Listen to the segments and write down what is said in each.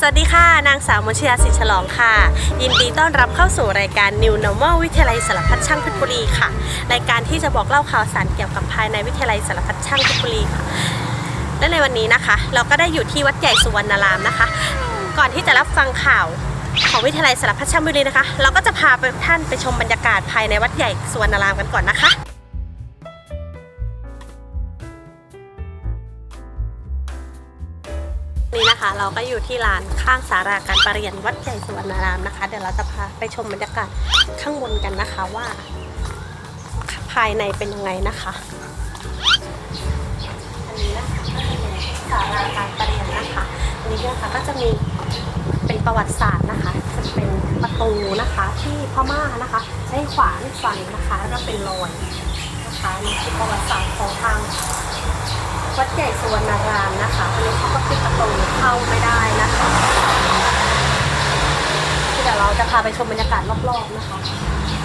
สวัสดีค่ะ นางสาวมชยาสิฉลองค่ะ ยินดีต้อนรับเข้าสู่รายการ New Normal วิทยาลัยสารพัดช่างเพชรบุรีค่ะ รายการที่จะบอกเล่าข่าวสารเกี่ยวกับภายในวิทยาลัยสารพัดช่างเพชรบุรีค่ะ และในวันนี้นะคะ เราก็ได้อยู่ที่วัดใหญ่สุวรรณารามนะคะ ก่อนที่จะรับฟังข่าวของวิทยาลัยสารพัดช่างเพชรบุรีนะคะ เราก็จะพาไปท่านไปชมบรรยากาศภายในวัดใหญ่สุวรรณารามกันก่อนนะคะ เราก็อยู่ที่ลานข้างสาราการประเรียนวัดใหญ่สุวรรณารามนะคะ เดี๋ยวเราจะพาไปชมบรรยากาศข้างบนกันนะคะว่าภายในเป็นยังไงนะคะอันนี้นะคะก็จะเป็นสาราการประเรียนนะคะอันนี้นะคะก็จะมีเป็นประวัติศาสตร์นะคะจะเป็นประตูนะคะที่พม่านะคะใช้ขวานฟันนะคะแล้วก็เป็นรอยนะคะนี่คือประวัติศาสตร์ของทาง วัดใหญ่สุวรรณารามนะคะอันนี้เขาก็ปิดประตูเข้าไม่ได้นะคะเดี๋ยวเราจะพาไปชมบรรยากาศรอบๆนะคะ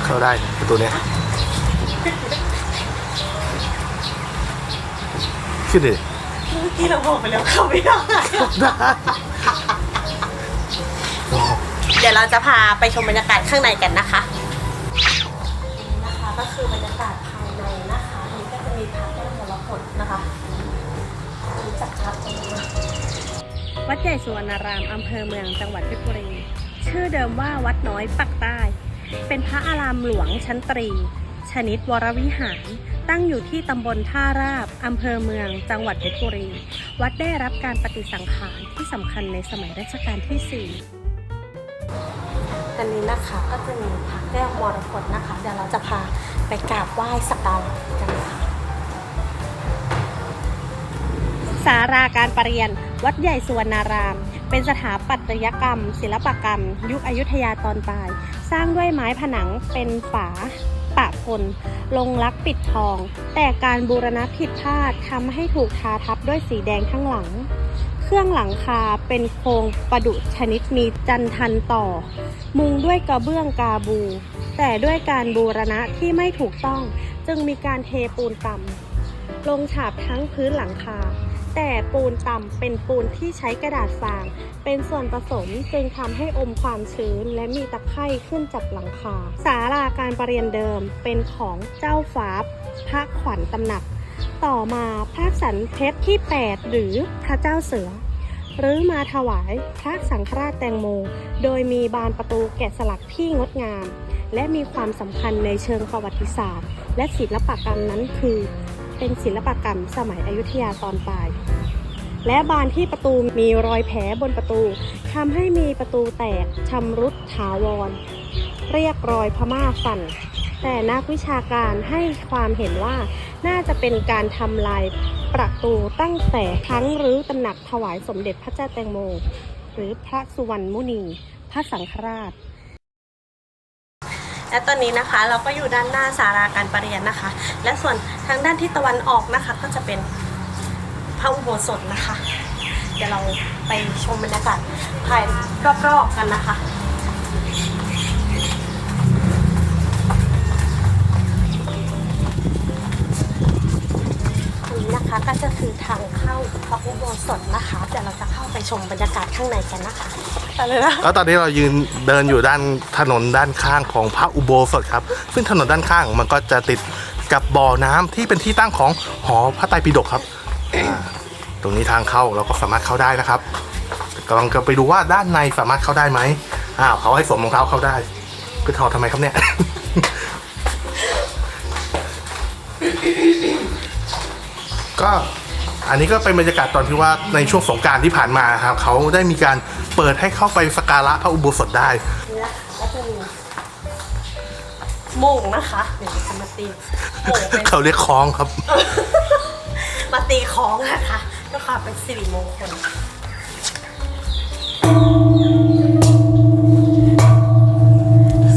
เข้าได้ประตูเนี้ยขึ้นดิเมื่อกี้เราบอกไปแล้วเข้าไม่ได้ได้เดี๋ยวเราจะพาไปชมบรรยากาศข้างในกันนะคะนี่นะคะก็คือบรรยากาศภายในนะคะอันนี้ก็จะมีพระแก้วมรกตนะคะรู้จักครับตรงนี้ วัดใหญ่สุวรรณารามอำเภอเมืองจังหวัดเพชรบุรี ชื่อเดิมว่าวัดน้อยปักใต้ เป็นพระอารามหลวงชั้นตรี ชนิดวรวิหาร ตั้งอยู่ที่ตำบลท่าราบอำเภอเมือง จังหวัดเพชรบุรี วัดได้รับการปฏิสังขารณ์ที่สำคัญในสมัยรัชกาลที่ 4 อันนี้นะคะก็จะมีพระแก้วมรกตนะคะ เดี๋ยวเราจะพาไปกราบไหว้สักการะกันค่ะ สาราการประเรียน วัดใหญ่สุวรรณาราม เป็นสถาปัตยกรรม ศิลปกรรม ยุคอยุธยาตอนปลาย สร้างด้วยไม้ผนังเป็นฝาปะพลลงรักปิดทอง แต่การบูรณะผิดพลาดทำให้ถูกทาทับด้วยสีแดงทั้งหลัง เครื่องหลังคาเป็นโครงประดุจชนิดมีจันทันต่อ มุงด้วยกระเบื้องกาบู แต่ด้วยการบูรณะที่ไม่ถูกต้อง จึงมีการเทปูนต่ำลงฉาบทั้งพื้นหลังคา แต่ปูนต่ำเป็นปูนที่ใช้กระดาษฟาง เป็นส่วนผสมจึงทำให้อมความชื้น และมีตะไคร่ขึ้นจากหลังคาศาลาการประเรียนเดิมเป็นของเจ้าฟ้าพระขวัญตำหนัก ต่อมาพระสันเพชรที่ 8 หรือพระเจ้าเสือหรือมาถวายพระสังฆราชแตงโม โดยมีบานประตูแกะสลักที่งดงาม และมีความสำคัญในเชิงประวัติศาสตร์ และศิลปกรรมนั้นคือ เป็นศิลปกรรมสมัยอยุธยาตอนปลาย และบานที่ประตูมีรอยแผลบนประตูทำให้มีประตูแตกชำรุดถาวร เรียกรอยพม่าฟัน แต่นักวิชาการให้ความเห็นว่าน่าจะเป็นการทำลายประตูตั้งแต่ครั้งหรือตำหนักถวายสมเด็จพระเจ้าแตงโม หรือพระสุวรรณมุนี พระสังฆราช และตอนนี้นะคะเราก็อยู่ด้านหน้าสาราการประเรียนนะคะ และส่วนทางด้านที่ตะวันออกนะคะ ก็จะเป็นพระอุโบสถนะคะ เดี๋ยวเราไปชมบรรยากาศภายรอบๆกันนะคะนี่นะคะก็จะคือทางเข้าพระอุโบสถนะคะเดี๋ยวเราจะเข้าไปชมบรรยากาศข้างในกันนะคะ ไปเลยนะแล้วตอนนี้เรายืนเดินอยู่ด้านถนนด้านข้างของพระอุโบสถครับ ซึ่งถนนด้านข้างมันก็จะติดกับบ่อน้ำที่เป็นที่ตั้งของหอพระไตรปิฎกครับอ่าตรงนี้ทางเข้าเราก็สามารถเข้าได้นะครับกำลังจะไปดูว่าด้านในสามารถเข้าได้ไหมอ้าวเขาให้สวมรองเท้าเข้าได้ไปถอดทำไมครับเนี่ย ก็ อันนี้ก็เป็นบรรยากาศตอนที่ว่าในช่วงสงกรารที่ผ่านมาครับเขาได้มีการเปิดให้เข้าไปสักการะพระอุโบสถได้นี่นะคะก็จะมีโม่งนะคะเดี๋ยวจะมาตีโม่งเป็น เขาเรียกคล้องครับ มาตีคล้องนะคะเพื่อความเป็นสิริมงคล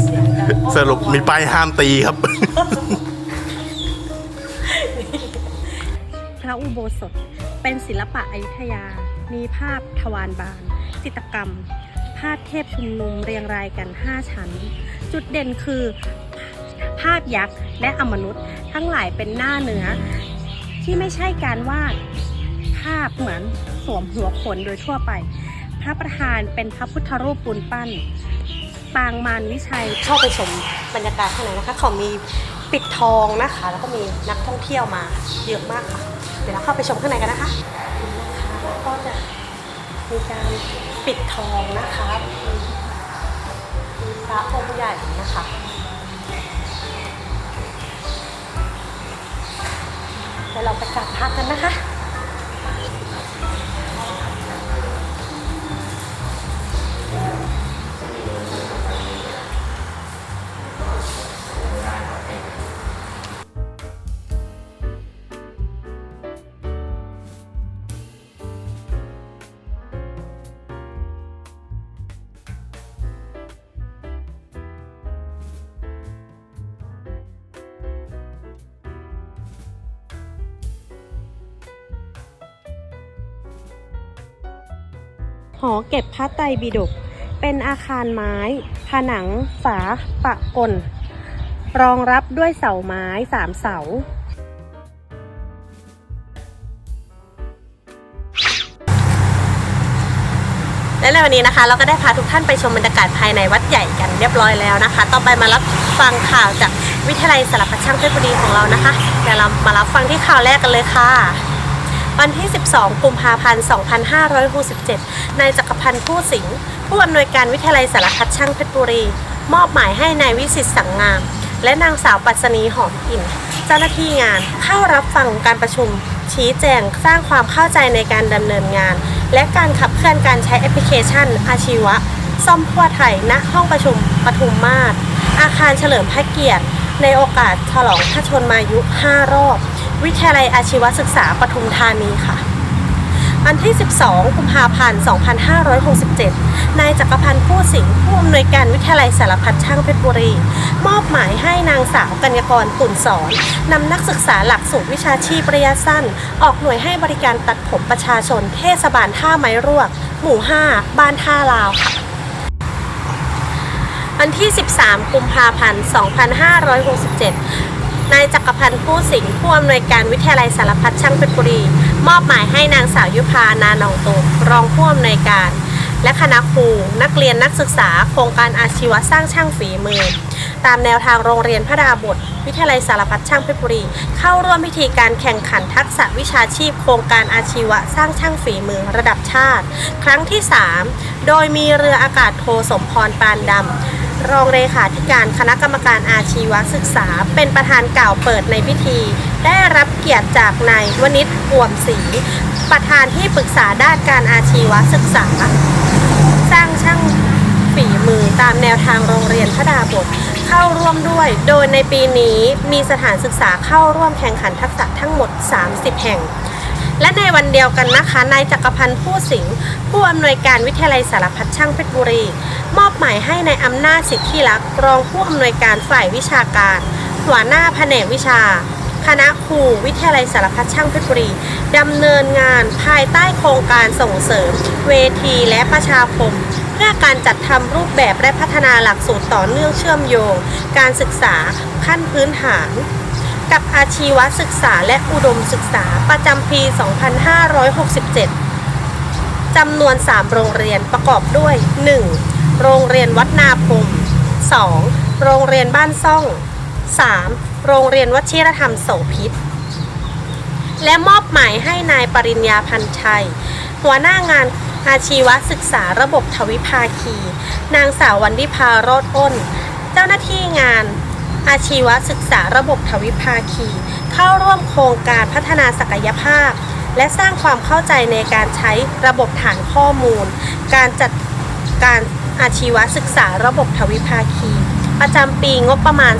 เสียงดังสรุปมีป้ายห้ามตีครับพ ระอุโบสถ เป็นศิลปะอยุธยา มีภาพทวารบาน จิตกรรม ภาพเทพชุมนุมเรียงรายกัน 5 ชั้น จุดเด่นคือ ภาพยักษ์และอมนุษย์ ทั้งหลายเป็นหน้าเนื้อ ที่ไม่ใช่การวาดภาพเหมือนสวมหัวขนโดยทั่วไป พระประธานเป็นพระพุทธรูปปูนปั้น ปางมารวิชัยเข้าไปชมบรรยากาศข้างในนะคะเขามีปิดทองนะคะ แล้วก็มีนักท่องเที่ยวมาเยอะมากค่ะ เดี๋ยวเราเข้าไปชมข้างในกันนะคะนะคะก็จะมีการปิดทองนะคะมีมีพระองค์ใหญ่นะคะเดี๋ยวเราไปกราบพระกันนะคะ อเก็บพระไตรปิฎกเป็นอาคารไม้ ผนัง ฝา ปะกล รองรับด้วยเสาไม้สามเสา และในวันนี้นะคะ เราก็ได้พาทุกท่านไปชมบรรยากาศภายในวัดใหญ่กันเรียบร้อยแล้วนะคะ ต่อไปมารับฟังข่าวจากวิทยาลัยสารพัดช่างเพชรบุรีของเรานะคะเดี๋ยวเรามารับฟังที่ข่าวแรกกันเลยค่ะ วันที่ 12 กุมภาพันธ์ 2567 นายจักรพันธ์ผู้สิงห์ผู้อำนวยการวิทยาลัยสารพัดช่างเพชรบุรี มอบหมายให้นายวิสิตสังงาม และนางสาวปัสนีหอมกลิ่น เจ้าหน้าที่งานเข้ารับฟังการประชุม ชี้แจงสร้างความเข้าใจในการดำเนินงาน และการขับเคลื่อนการใช้แอปพลิเคชัน อาชีวะ ซ่อมพั่วไทยณห้องประชุมปทุมมาศอาคารเฉลิมพระเกียรติ ในโอกาสฉลองพระชนมายุ 5 รอบ วิทยาลัยอาชีวศึกษาปทุมธานีค่ะ วันที่ 12 กุมภาพันธ์ 2567 นายจักรพันธ์ผู้สิงห์ผู้อำนวยการวิทยาลัยสารพัดช่างเพชรบุรี มอบหมายให้นางสาวกัญญกรปุ่นสอนนำนักศึกษาหลักสูตรวิชาชีพระยะสั้น ออกหน่วยให้บริการตัดผมประชาชนเทศบาลท่าไม้รวก หมู่ 5 บ้านท่าลาวค่ะวันที่ 13 กุมภาพันธ์ 2567 นายจักรพันธ์ผู้สิงห์ผู้อำนวยการวิทยาลัยสารพัดช่างเพชรบุรี มอบหมายให้นางสาวยุพานานองโตรองผู้อำนวยการ และคณะครู นักเรียนนักศึกษา โครงการอาชีวะสร้างช่างฝีมือ ตามแนวทางโรงเรียนพระดาบท วิทยาลัยสารพัดช่างเพชรบุรี เข้าร่วมพิธีการแข่งขันทักษะวิชาชีพ โครงการอาชีวะสร้างช่างฝีมือระดับชาติ ครั้งที่ 3 โดยมีเรืออากาศโทสมพรปานดำ รองเลขาธิการคณะกรรมการอาชีวศึกษา เป็นประธานกล่าวเปิดในพิธี ได้รับเกียรติจากนายวณิชอ่วมศรีประธานที่ปรึกษาด้านการอาชีวศึกษา สร้างช่างฝีมือตามแนวทางโรงเรียนพระดาบทเข้าร่วมด้วย โดยในปีนี้มีสถานศึกษาเข้าร่วมแข่งขันทักษะทั้งหมด 30 แห่ง และในวันเดียวกันนะคะนายจักรพันธ์ผู้สิงห์ผู้อำนวยการวิทยาลัยสารพัดช่างเพชรบุรี มอบหมายให้ในายอำนาจสิทธิลักษ์รองผู้อำนวยการฝ่ายวิชาการ หัวหน้าแผนกวิชา คณะครูวิทยาลัยสารพัดช่างเพชรบุรีดำเนินงานภายใต้โครงการส่งเสริม เวทีและประชาคมเพื่อการจัดทำรูปแบบและพัฒนาหลักสูตรต่อเนื่องเชื่อมโยง การศึกษาขั้นพื้นฐาน กับอาชีวศึกษาและอุดมศึกษาประจำปี 2567 จำนวน 3 โรงเรียนประกอบด้วย 1. โรงเรียนวัดนาพรม 2. โรงเรียนบ้านซ่อง 3. โรงเรียนวชิรธรรมโสพิษ และมอบหมายให้นายปริญญาพันชัย หัวหน้างานอาชีวศึกษาระบบทวิภาคี นางสาววันดิพาโรดอ้น เจ้าหน้าที่งาน อาชีวศึกษาระบบทวิภาคี เข้าร่วมโครงการพัฒนาศักยภาพ และสร้างความเข้าใจในการใช้ระบบฐานข้อมูล การจัดการอาชีวศึกษาระบบทวิภาคี ประจำปีงบประมาณ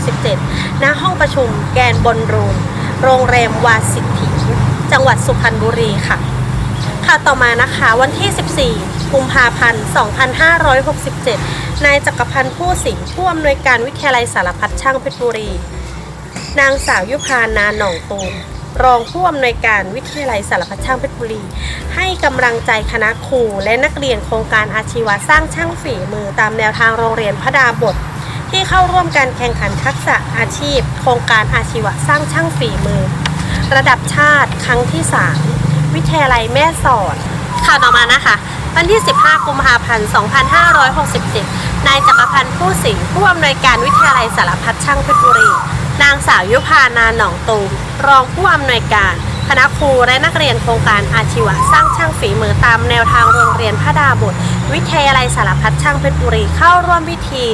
2567 ณ ห้องประชุมแกนบนรูมโรงแรมวาสิทธิ จังหวัดสุพรรณบุรีค่ะ ค่ะต่อมานะคะวันที่ 14 กุมภาพันธ์ 2567 นายจักรพันธ์ผู้สิงห์ผู้อำนวยการวิทยาลัยสารพัดช่างเพชรบุรี นางสาวยุพานาหนองตูมรองผู้อำนวยการวิทยาลัยสารพัดช่างเพชรบุรี ให้กำลังใจคณะครูและนักเรียนโครงการอาชีวะสร้างช่างฝีมือตามแนวทางโรงเรียนพระดาบท ที่เข้าร่วมการแข่งขันทักษะอาชีพ โครงการอาชีวะสร้างช่างฝีมือ ระดับชาติครั้งที่ 3 วิทยาลัยแม่สอด ข่าวต่อมานะคะ วันที่ 15 กุมภาพันธ์ 2567 นายจักรพันธ์ผู้สิงห์ผู้อำนวยการวิทยาลัยสารพัดช่างเพชรบุรี นางสาวยุพานาหนองตูมรองผู้อำนวยการคณะครูและนักเรียนโครงการอาชีวะสร้างช่างฝีมือตามแนวทางโรงเรียนพระดาบท วิทยาลัยสารพัดช่างเพชรบุรีเข้าร่วมพิธี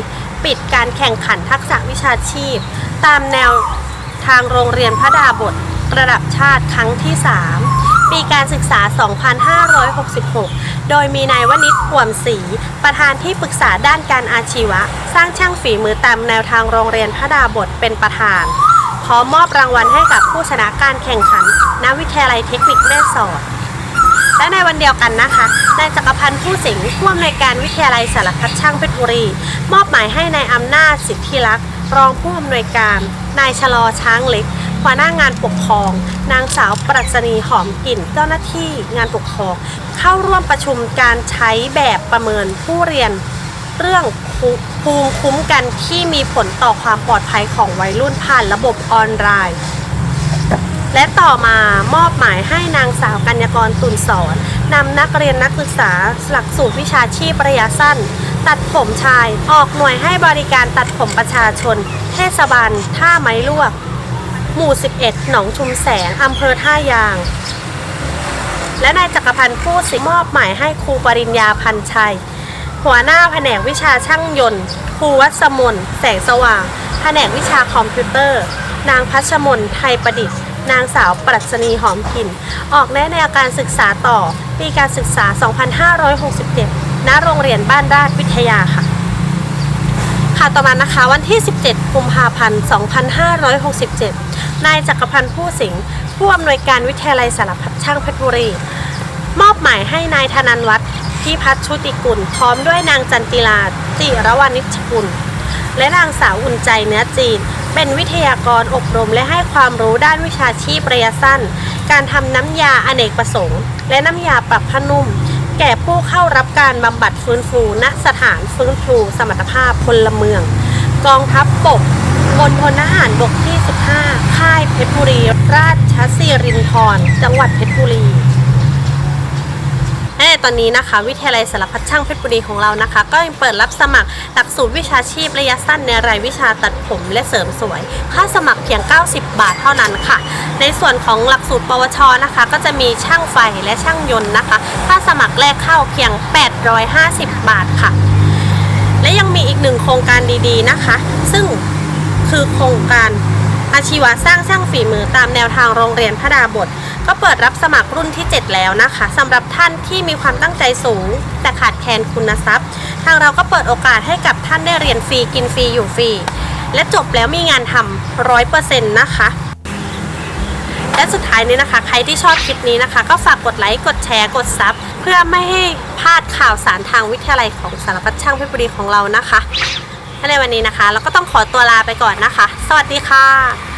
ปิดการแข่งขันทักษะวิชาชีพ ตามแนวทางโรงเรียนพระดาบทระดับชาติครั้งที่ 3 ปีการศึกษา 2566 โดยมีนายวณิชห่วมศรีประธานที่ปรึกษาด้านการอาชีวะ สร้างช่างฝีมือตามแนวทางโรงเรียนพระดาบทเป็นประธาน พร้อมมอบรางวัลให้กับผู้ชนะการแข่งขันณวิทยาลัยเทคนิคแม่สอดและในวันเดียวกันนะคะนายจักรพันธ์ผู้สิงห์ผู้อำนวยการวิทยาลัยสารพัดช่างเพชรบุรี มอบหมายให้นายอำนาจสิทธิรักษ์รองผู้อำนวยการ นายชะลอช้างเล็กหัวหน้างานปกครอง นางสาวปรัชนีหอมกลิ่นเจ้าหน้าที่งานปกครองเข้าร่วมประชุมการใช้แบบประเมินผู้เรียนเรื่องภูมิคุ้มกันที่มีผลต่อความปลอดภัยของวัยรุ่นผ่านระบบออนไลน์ และต่อมามอบหมายให้นางสาวกัญญากรตุนสอนนำนักเรียนนักศึกษาหลักสูตรวิชาชีพระยะสั้น ตัดผมชายออกหน่วยให้บริการตัดผมประชาชน เทศบาลท่าไม้ลวก หมู่ 11 หนองชุมแสง อำเภอท่ายาง และนายจักรพันธ์ผู้สิมอบหมายให้ครูปริญญาพันชัย หัวหน้าแผนกวิชาช่างยนต์ ครูวัสมน แสงสว่าง แผนกวิชาคอมพิวเตอร์ นางพัชมน ไทยประดิษฐ์ นางสาวปรัชนีหอมกิน ออกแนะแนวการศึกษาต่อ ปีการศึกษา 2567 ณ โรงเรียนบ้านราชวิทยาค่ะค่ะต่อมานะคะวันที่ 17 กุมภาพันธ์ 2567 นายจักรพันธ์ผู้สิงห์ผู้อำนวยการวิทยาลัยสารพัดช่างเพชรบุรี มอบหมายให้นายธนันวัฒน์พิพัฒน์ชุติกุล พร้อมด้วยนางจันติลาจิรวานิชกุล และนางสาวอุ่นใจเนื้อจีน เป็นวิทยากรอบรมและให้ความรู้ด้านวิชาชีพระยะสั้น การทำน้ำยาอเนกประสงค์ และน้ำยาปรับผ้านุ่ม แก่ผู้เข้ารับการบำบัดฟื้นฟูณสถานฟื้นฟูสมรรถภาพพลเมือง กองทัพบก บนพลทหารบกที่ 15 ค่ายเพชรบุรี ราชสิรินธรจังหวัดเพชรบุรีและตอนนี้นะคะ วิทยาลัยสารพัดช่างเพชรบุรีของเรานะคะ ก็ยังเปิดรับสมัครหลักสูตรวิชาชีพระยะสั้นในรายวิชาตัดผมและเสริมสวย ค่าสมัครเพียง 90 บาทเท่านั้นค่ะ ในส่วนของหลักสูตรปวชนะคะ ก็จะมีช่างไฟและช่างยนต์นะคะ ค่าสมัครแรกเข้าเพียง 850 บาทค่ะ และยังมีอีกหนึ่งโครงการดีๆนะคะ ซึ่ง คือโครงการอาชีวะสร้างช่างฝีมือตามแนวทางโรงเรียนพระดาบท ก็เปิดรับสมัครรุ่นที่ 7 แล้วนะคะสำหรับท่านที่มีความตั้งใจสูง แต่ขาดแคลนคุณทรัพย์ ทางเราก็เปิดโอกาสให้กับท่านได้เรียนฟรีกินฟรีอยู่ฟรี และจบแล้วมีงานทำร้อยเปอร์เซ็นต์นะคะและสุดท้ายนี้นะคะ ใครที่ชอบคลิปนี้นะคะ ก็ฝากกดไลค์ กดแชร์ กดซับเพื่อไม่ให้พลาดข่าวสารทางวิทยาลัยของสารพัดช่างเพชรบุรีของเรานะคะ ในวันนี้นะคะ เราก็ต้องขอตัวลาไปก่อนนะคะ สวัสดีค่ะ